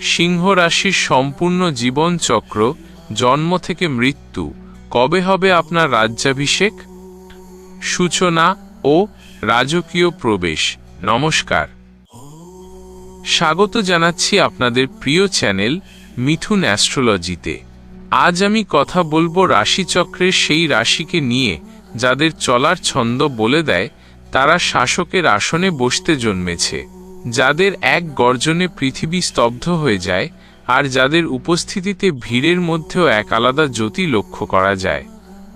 সিংহ রাশির সম্পূর্ণ জীবন চক্র জন্ম থেকে মৃত্যু, কবে হবে আপনার রাজ্যাভিষেক? সূচনা ও রাজকীয় প্রবেশ, নমস্কার। স্বাগত জানাচ্ছি আপনাদের প্রিয় চ্যানেল মিথুন অ্যাস্ট্রোলজিতে। আজ আমি কথা বলব রাশিচক্রের সেই রাশিকে নিয়ে, যাদের চলার ছন্দ বলে দেয়, তারা শাসকের আসনে বসতে জন্মেছে। যাদের এক গর্জনে পৃথিবী স্তব্ধ হয়ে যায় আর যাদের উপস্থিতিতে ভিড়ের মধ্যেও এক আলাদা জ্যোতি লক্ষ্য করা যায়।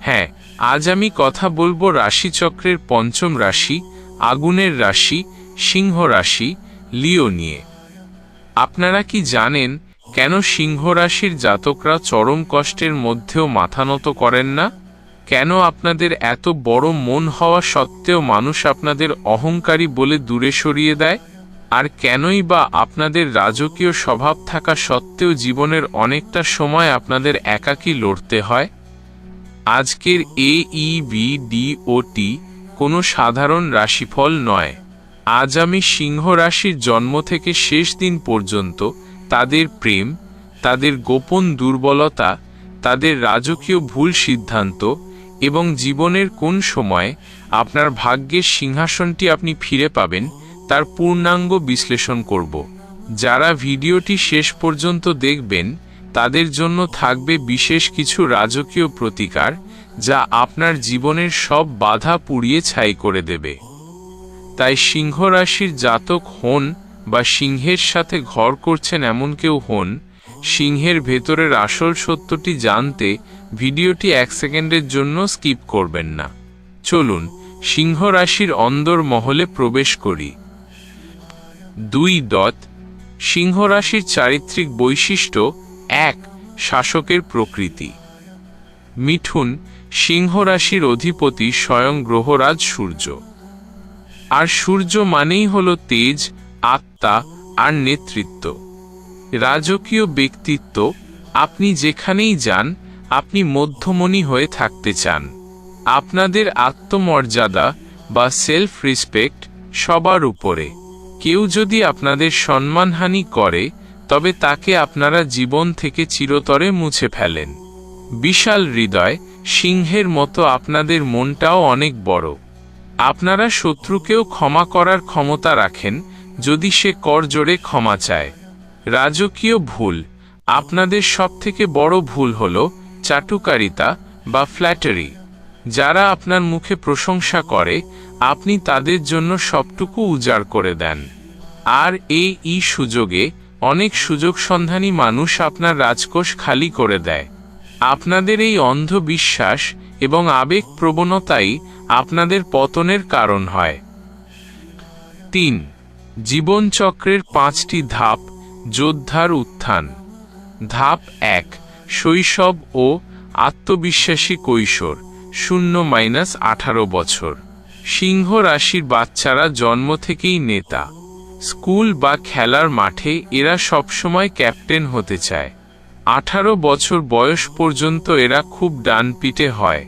হ্যাঁ আজ আমি কথা বলব রাশিচক্রের পঞ্চম রাশি, আগুনের রাশি, সিংহ রাশি, লিও নিয়ে। আপনারা কি জানেন কেন সিংহ রাশির জাতকরা চরম কষ্টের মধ্যেও মাথা নত করেন না? কেন আপনাদের এত বড় মন হওয়া সত্ত্বেও মানুষ আপনাদের অহংকারী বলে দূরে সরিয়ে দেয়? আর কেনই বা আপনাদের রাজকীয় স্বভাব থাকা সত্ত্বেও জীবনের অনেকটা সময় আপনাদের একাকী লড়তে হয়? আজকের এ ই বি ডি ও টি কোনো সাধারণ রাশিফল নয়। আজ আমি সিংহ রাশির জন্ম থেকে শেষ দিন পর্যন্ত তাদের প্রেম, তাদের গোপন দুর্বলতা, তাদের রাজকীয় ভুল সিদ্ধান্ত এবং জীবনের কোন সময় আপনার ভাগ্যের সিংহাসনটি আপনি ফিরে পাবেন তার পূর্ণাঙ্গ বিশ্লেষণ করব। যারা ভিডিওটি শেষ পর্যন্ত দেখবেন, তাদের জন্য থাকবে বিশেষ কিছু রাজকীয় প্রতিকার, যা আপনার জীবনের সব বাধা পুড়িয়ে ছাই করে দেবে। তাই সিংহ রাশির জাতক হন বা সিংহের সাথে ঘর করছেন এমন কেউ হন, সিংহের ভেতরের আসল সত্যটি জানতে ভিডিওটি এক সেকেন্ডের জন্য স্কিপ করবেন না। চলুন সিংহ রাশির অন্দর মহলে প্রবেশ করি। দুই দত সিংহ রাশির চারিত্রিক বৈশিষ্ট্য এক, শাসকের প্রকৃতি। মিঠুন সিংহ রাশির অধিপতি স্বয়ং গ্রহরাজ সূর্য। আর সূর্য মানেই হল তেজ, আত্মা আর নেতৃত্ব। রাজকীয় ব্যক্তিত্ব, আপনি যেখানেই যান, আপনি মধ্যমণি হয়ে থাকতে চান। আপনাদের আত্মমর্যাদা বা সেলফ রেসপেক্ট সবার উপরে। কেউ যদি আপনাদের সম্মানহানি করে, তবে তাকে আপনারা জীবন থেকে চিরতরে মুছে ফেলেন। বিশাল হৃদয়, সিংহের মতো আপনাদের মনটাও অনেক বড়। আপনারা শত্রুকেও ক্ষমা করার ক্ষমতা রাখেন, যদি সে কর জোরে ক্ষমা চায়। রাজকীয় ভুল, আপনাদের সবথেকে বড় ভুল হল চাটুকারিতা বা ফ্ল্যাটারি যারা আপনার মুখে প্রশংসা করে আপনি তাদের জন্য সবটুকু উজাড় করে দেন। আর এই ই সুযোগে অনেক সুযোগ সন্ধানী মানুষ আপনার রাজকোষ খালি করে দেয়। আপনাদের এই অন্ধবিশ্বাস এবং আবেগ প্রবণতাই আপনাদের পতনের কারণ হয়। তিন, জীবনচক্রের পাঁচটি ধাপ, যোদ্ধার উত্থান। ধাপ এক, শৈশব ও আত্মবিশ্বাসী কৈশোর, শূন্য মাইনাস আঠারো বছর। সিংহ রাশির বাচ্চারা জন্ম থেকেই নেতা। স্কুল বা খেলার মাঠে এরা সবসময় ক্যাপ্টেন হতে চায়। আঠারো বছর বয়স পর্যন্ত এরা খুব ডানপিটে হয়।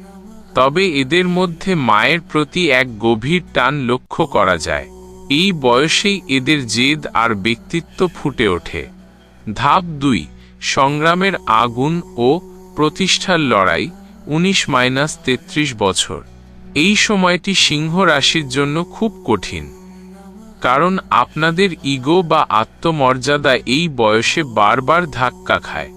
তবে এদের মধ্যে মায়ের প্রতি এক গভীর টান লক্ষ্য করা যায়। এই বয়সেই এদের জেদ আর ব্যক্তিত্ব ফুটে ওঠে। ধাপ দুই, সংগ্রামের আগুন ও প্রতিষ্ঠার লড়াই, উনিশ মাইনাস তেত্রিশ বছর। এই সময়টি সিংহ রাশির জন্য খুব কঠিন। কারণ আপনাদের ইগো বা আত্মমর্যাদা এই বয়সে বারবার ধাক্কা খায়।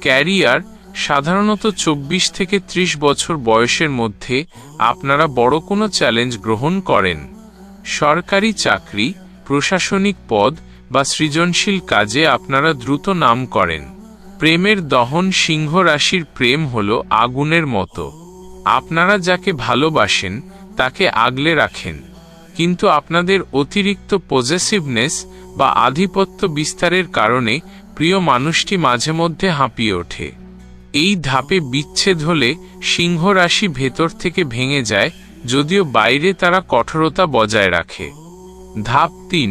ক্যারিয়ার সাধারণত ২৪ থেকে ৩০ বছর বয়সের মধ্যে আপনারা বড় কোনো চ্যালেঞ্জ গ্রহণ করেন। সরকারি চাকরি, প্রশাসনিক পদ বা সৃজনশীল কাজে আপনারা দ্রুত নাম করেন। প্রেমের দহন সিংহ রাশির প্রেম হল আগুনের মতো। আপনারা যাকে ভালোবাসেন, তাকে আগলে রাখেন। কিন্তু আপনাদের অতিরিক্ত পজেসিভনেস বা আধিপত্য বিস্তারের কারণে প্রিয় মানুষটি মাঝে মধ্যে হাঁপিয়ে ওঠে। এই ধাপে বিচ্ছেদ হলে সিংহ রাশি ভেতর থেকে ভেঙে যায়, যদিও বাইরে তারা কঠোরতা বজায় রাখে। ধাপ তিন,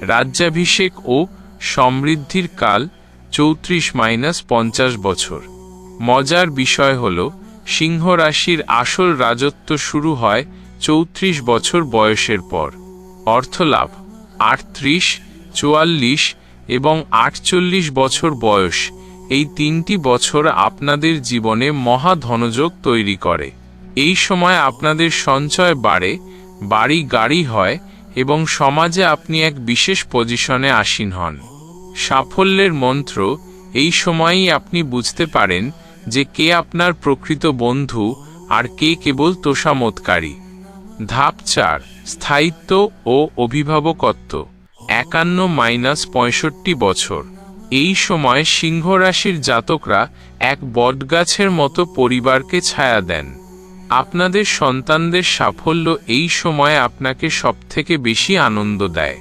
রাজ্যাভিষেক ও সমৃদ্ধির কাল, চৌত্রিশ মাইনাস পঞ্চাশ বছর। মজার বিষয় হল সিংহ রাশির আসল রাজত্ব শুরু হয় চৌত্রিশ বছর বয়সের পর। অর্থলাভ, আটত্রিশ, চুয়াল্লিশ এবং আটচল্লিশ বছর বয়স এই তিনটি বছর আপনাদের জীবনে মহা ধনযোগ তৈরি করে। এই সময় আপনাদের সঞ্চয় বাড়ে, বাড়ি গাড়ি হয় এবং সমাজে আপনি এক বিশেষ পজিশনে আসীন হন। সাফল্যের মন্ত্র, এই সময়েই আপনি বুঝতে পারেন যে কে আপনার প্রকৃত বন্ধু আর কে কেবল তোষামতকারী ধাপ চার, স্থায়িত্ব ও অভিভাবকত্ব, একান্ন মাইনাস পঁয়ষট্টি বছর। এই সময় সিংহ রাশির জাতকরা এক বটগাছের মতো পরিবারকে ছায়া দেন। আপনাদের সন্তানদের সাফল্য এই সময় আপনাকে সবথেকে বেশি আনন্দ দেয়।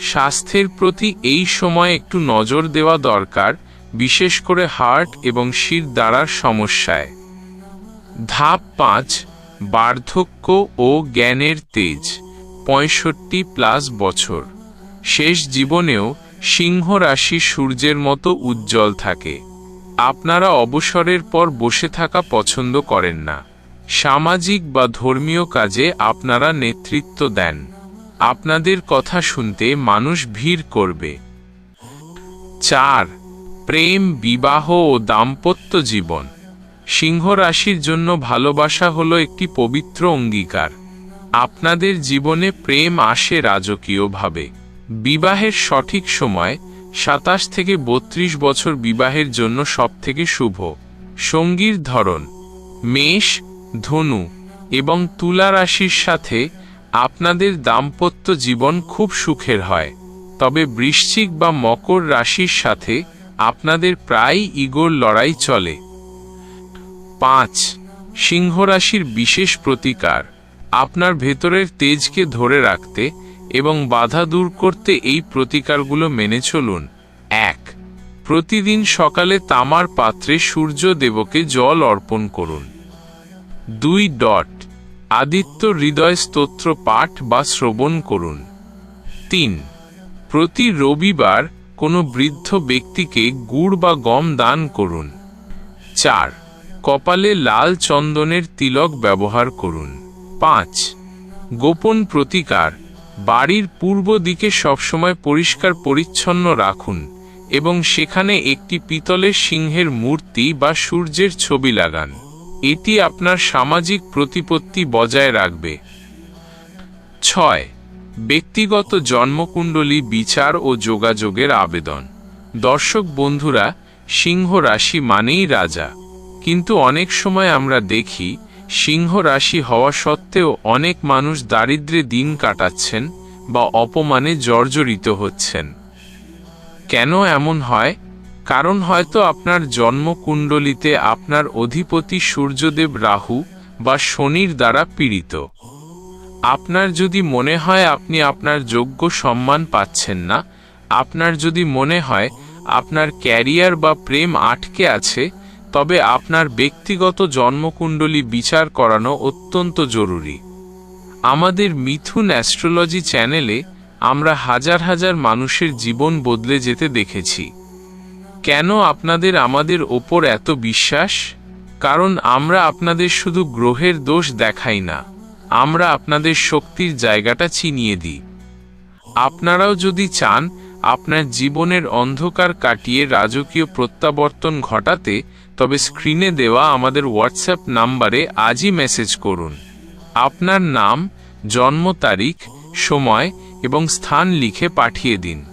স্বাস্থ্যের প্রতি এই সময় একটু নজর দেওয়া দরকার বিশেষ করে হার্ট এবং শির দ্বারার সমস্যায়। ধাপ পাঁচ, বার্ধক্য ও জ্ঞানের তেজ, পঁয়ষট্টি প্লাস বছর। শেষ জীবনেও সিংহ রাশি সূর্যের মতো উজ্জ্বল থাকে। আপনারা অবসরের পর বসে থাকা পছন্দ করেন না। সামাজিক বা ধর্মীয় কাজে আপনারা নেতৃত্ব দেন। আপনাদের কথা শুনতে মানুষ ভিড় করবে। চার প্রেম, বিবাহ ও দাম্পত্য জীবন। সিংহ রাশির জন্য ভালোবাসা হলো একটি পবিত্র অঙ্গীকার। আপনাদের জীবনে প্রেম আসে রাজকীয়ভাবে। বিবাহের সঠিক সময়, সাতাশ থেকে বত্রিশ বছর বিবাহের জন্য সবথেকে শুভ। সঙ্গীর ধরন, মেষ, ধনু এবং তুলা রাশির সাথে আপনাদের দাম্পত্য জীবন খুব সুখের হয়। তবে বৃশ্চিক বা মকর রাশির সাথে আপনাদের প্রায় ইগোর লড়াই চলে। পাঁচ সিংহ রাশির বিশেষ প্রতিকার। আপনার ভেতরের তেজকে ধরে রাখতে এবং বাধা দূর করতে এই প্রতিকারগুলো মেনে চলুন। এক, প্রতিদিন সকালে তামার পাত্রে সূর্য দেবকে জল অর্পণ করুন। দুই, ডট, আদিত্য হৃদয় স্তোত্র পাঠ বা শ্রবণ করুন। তিন, প্রতি রবিবার কোনো বৃদ্ধ ব্যক্তিকে গুড় বা গম দান করুন। চার, কপালে লাল চন্দনের তিলক ব্যবহার করুন। পাঁচ, গোপন প্রতিকার, বাড়ির পূর্ব দিকে সবসময় পরিষ্কার পরিচ্ছন্ন রাখুন এবং সেখানে একটি পিতলের সিংহের মূর্তি বা সূর্যের ছবি লাগান। এটি আপনার সামাজিক প্রতিপত্তি বজায় রাখবে। ছয় ব্যক্তিগত জন্মকুণ্ডলী বিচার ও যোগাযোগের আবেদন। দর্শক বন্ধুরা, সিংহ রাশি মানেই রাজা। কিন্তু অনেক সময় আমরা দেখি, সিংহ রাশি হওয়া সত্ত্বেও অনেক মানুষ দারিদ্রে দিন কাটাচ্ছেন বা অপমানে জর্জরিত হচ্ছেন। কেন এমন হয়? কারণ হয়তো আপনার জন্মকুণ্ডলিতে আপনার অধিপতি সূর্যদেব রাহু বা শনির দ্বারা পীড়িত। আপনার যদি মনে হয় আপনি আপনার যোগ্য সম্মান পাচ্ছেন না, আপনার যদি মনে হয় আপনার ক্যারিয়ার বা প্রেম আটকে আছে, তবে আপনার ব্যক্তিগত জন্মকুণ্ডলী বিচার করানো অত্যন্ত জরুরি। আমাদের মিথুন অ্যাস্ট্রোলজি চ্যানেলে আমরা হাজার হাজার মানুষের জীবন বদলে যেতে দেখেছি। কেন আপনাদের আমাদের ওপর এত বিশ্বাস? কারণ আমরা আপনাদের শুধু গ্রহের দোষ দেখাই না। আমরা আপনাদের শক্তির জায়গাটা চিনিয়ে দিই। আপনারাও যদি চান, আপনার জীবনের অন্ধকার কাটিয়ে রাজকীয় প্রত্যাবর্তন ঘটাতে, তবে স্ক্রিনে দেওয়া আমাদের হোয়াটসঅ্যাপ নাম্বারে আজই মেসেজ করুন। আপনার নাম, জন্ম তারিখ, সময় এবং স্থান লিখে পাঠিয়ে দিন।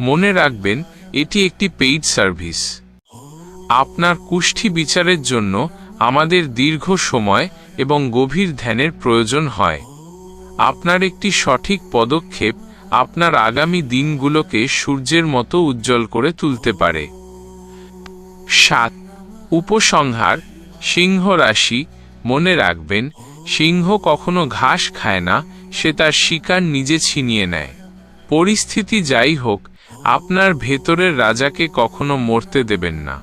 মনে রাখবেন, এটি একটি পেইড সার্ভিস আপনার কুষ্ঠি বিচারের জন্য আমাদের দীর্ঘ সময় এবং গভীর ধ্যানের প্রয়োজন হয়। আপনার একটি সঠিক পদক্ষেপ আপনার আগামী দিনগুলোকে সূর্যের মতো উজ্জ্বল করে তুলতে পারে। সাত। উপসংহার, সিংহ রাশি, মনে রাখবেন, সিংহ কখনো ঘাস খায় না, সে তার শিকার নিজে ছিনিয়ে নেয়। পরিস্থিতি যাই হোক, আপনার ভেতরের রাজাকে কখনো মরতে দেবেন না।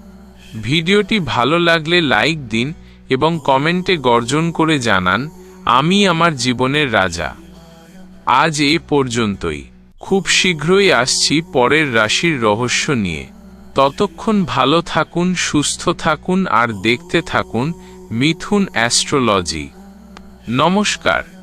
ভিডিওটি ভালো লাগলে লাইক দিন এবং কমেন্টে গর্জন করে জানান, আমি আমার জীবনের রাজা। আজ এ পর্যন্তই। খুব শীঘ্রই আসছি পরের রাশির রহস্য নিয়ে। ততক্ষণ ভালো থাকুন, সুস্থ থাকুন আর দেখতে থাকুন মিথুন অ্যাস্ট্রোলজি। নমস্কার।